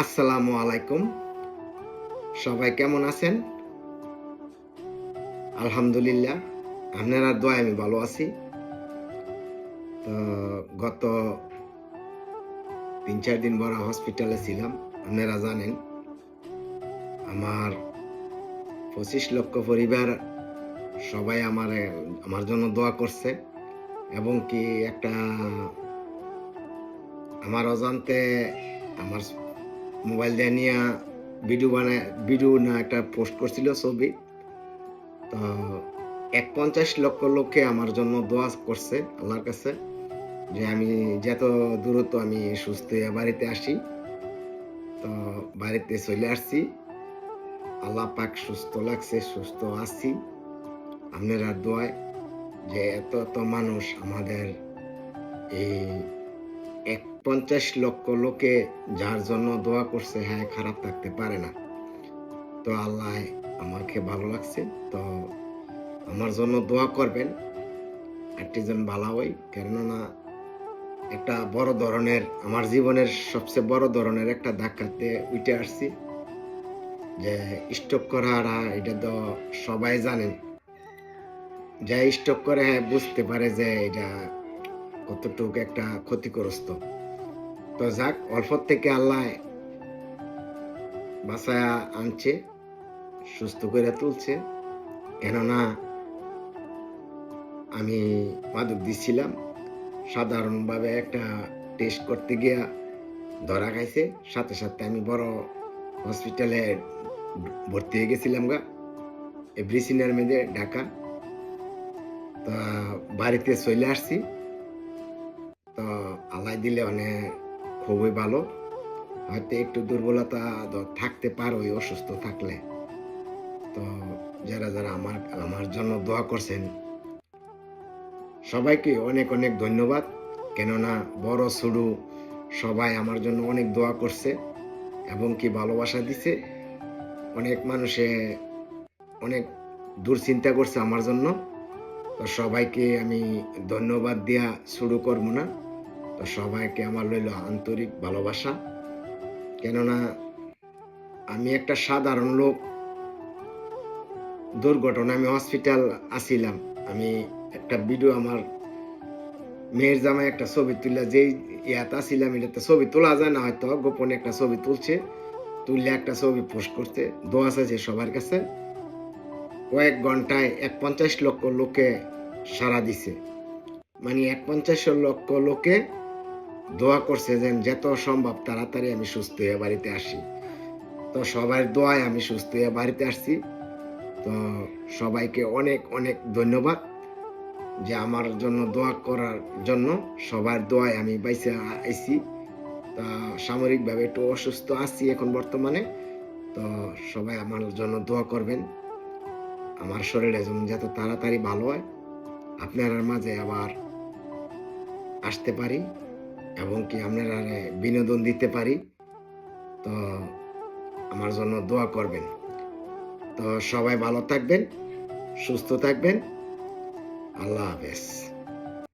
আসসালামু আলাইকুম। সবাই কেমন আছেন? আলহামদুলিল্লাহ, আপনারা দোয়া আমি ভালো আছি। তো গত তিন চার দিন বড় হসপিটালে ছিলাম, আপনারা জানেন। আমার পঁচিশ লক্ষ পরিবার সবাই আমার আমার জন্য দোয়া করছে। এবং কি একটা আমার অজান্তে আমার মোবাইল দিয়ে নিয়ে ভিডিও বানায় ভিডিও না একটা পোস্ট করছিল ছবি। তো এক পঞ্চাশ লক্ষ লোকে আমার জন্য দোয়া করছে আল্লাহর কাছে যে আমি যত দূরত্ব আমি সুস্থ বাড়িতে আসি। তো বাড়িতে চলে আসছি। আল্লাহ পাক সুস্থ লাগছে, সুস্থ আছি। আপনারা দোয়ায় যে এত এত মানুষ আমাদের এই এক পঞ্চাশ লক্ষ লোকে যার জন্য দোয়া করছে হ্যাঁ খারাপ থাকতে পারে না। তো আল্লাহ আমাকে ভালো লাগছে, তো আমার জন্য দোয়া করবেন। একটি জন ভালো হই কেননা একটা বড় ধরনের, আমার জীবনের সবচেয়ে বড় ধরনের একটা ধাক্কাতে উঠে আসছি। যে স্টক করারা এটা তো সবাই জানেন। যে স্টক করে হ্যাঁ বুঝতে পারে যে এটা কতটুকু একটা ক্ষতিগ্রস্ত। তো যাক অল্প থেকে আল্লাহ বাসায় আনছে, সুস্থ করে তুলছে। কেননা আমি মাদক দিছিলাম, সাধারণভাবে একটা টেস্ট করতে গিয়া ধরা খাইছে, সাথে সাথে আমি বড় হসপিটালে ভর্তি হয়ে গেছিলাম গা এভরিসিনার মেয়েদের ঢাকা। তা বাড়িতে চলে আসছি। তো আল্লাহ দিলে অনেক খুবই ভালো। হয়তো একটু দুর্বলতা থাকতে পারো ওই অসুস্থ থাকলে। তো যারা যারা আমার আমার জন্য দোয়া করছেন, সবাইকে অনেক অনেক ধন্যবাদ। কেননা বড় ছোড়ু সবাই আমার জন্য অনেক দোয়া করছে এবং কি ভালোবাসা দিছে। অনেক মানুষে অনেক দূর চিন্তা করছে আমার জন্য। তো সবাইকে আমি ধন্যবাদ দিয়া শুরু করব না। সবাইকে আমার রইল আন্তরিক ভালোবাসা। কেননা আমি একটা সাধারণ লোক। দুর্ঘটনা আমি হসপিটাল আসিলাম আমি একটা ভিডিও আমার মেয়ের জামাই একটা ছবি তুলে, যেই ইয়াত আসিলাম এটাতে ছবি তোলা যায় না, হয়তো গোপনে একটা ছবি তুলছে, তুললে একটা ছবি পোস্ট করতে দোয়া আছে সবার কাছে। কয়েক ঘন্টায় এক পঞ্চাশ লক্ষ লোকে সারা দিছে। মানে এক পঞ্চাশ লক্ষ লোকে দোয়া করছে যেন যত সম্ভব তাড়াতাড়ি আমি সুস্থ হয়ে বাড়িতে আসি। তো সবার দোয়ায় আমি সুস্থ হয়ে বাড়িতে আসছি। তো সবাইকে অনেক অনেক ধন্যবাদ যে আমার জন্য দোয়া করার জন্য সবার দোয়ায় আমি বাইসে আইছি। তা সামরিকভাবে একটু অসুস্থ আছি এখন বর্তমানে। তো সবাই আমার জন্য দোয়া করবেন। আমার শরীরে যেমন যত তাড়াতাড়ি ভালো হয়। আপনার মাঝে আবার আসতে পারি। এবং কি আপনারা বিনোদন দিতে পারি, তো আমার জন্য দোয়া করবেন। তো সবাই ভালো থাকবেন, সুস্থ থাকবেন। আল্লাহ হাফেজ।